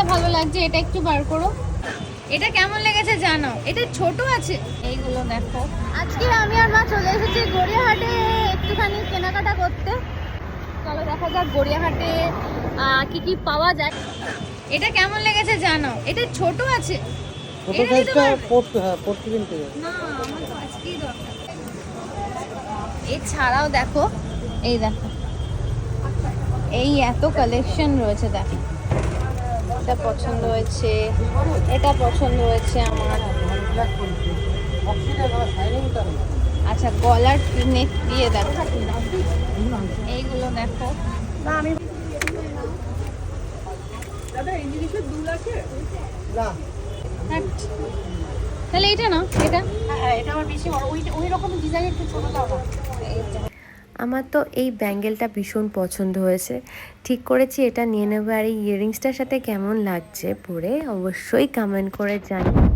এইটা ভালো লাগছে এটা একটু বার করো। এটা কেমন লেগেছে জানো এটা ছোট আছে। এইগুলো দেখো। আজকে আমি আর মা চলে এসেছি গড়িয়াহাটে একটুখানি কেনাকাটা করতে। চলো দেখা যাক গড়িয়াহাটে কি কি পাওয়া যায়। এটা কেমন লেগেছে জানো এটা ছোট আছে। ছোট সাইজটা পড়তে হ্যাঁ পড়তে কিনতে না আমার তো আজকেই দরকার। এছাড়াও দেখো এই দেখো। এই এত কালেকশন রয়েছে দেখো। এটা পছন্দ হয়েছে এটা পছন্দ হয়েছে আমার। আচ্ছা গলার নেক দিয়ে দেখো। এইগুলো দেখো। হ্যাট। তাহলে এটা না এটা। এটা আমার তো এই ব্যাঙ্গেলটা ভীষণ পছন্দ হয়েছে। ঠিক করেছি, এটা নিয়ে নেব। আর এই ইয়ারিংসটার সাথে কেমন লাগছে পরে অবশ্যই কমেন্ট করে জানি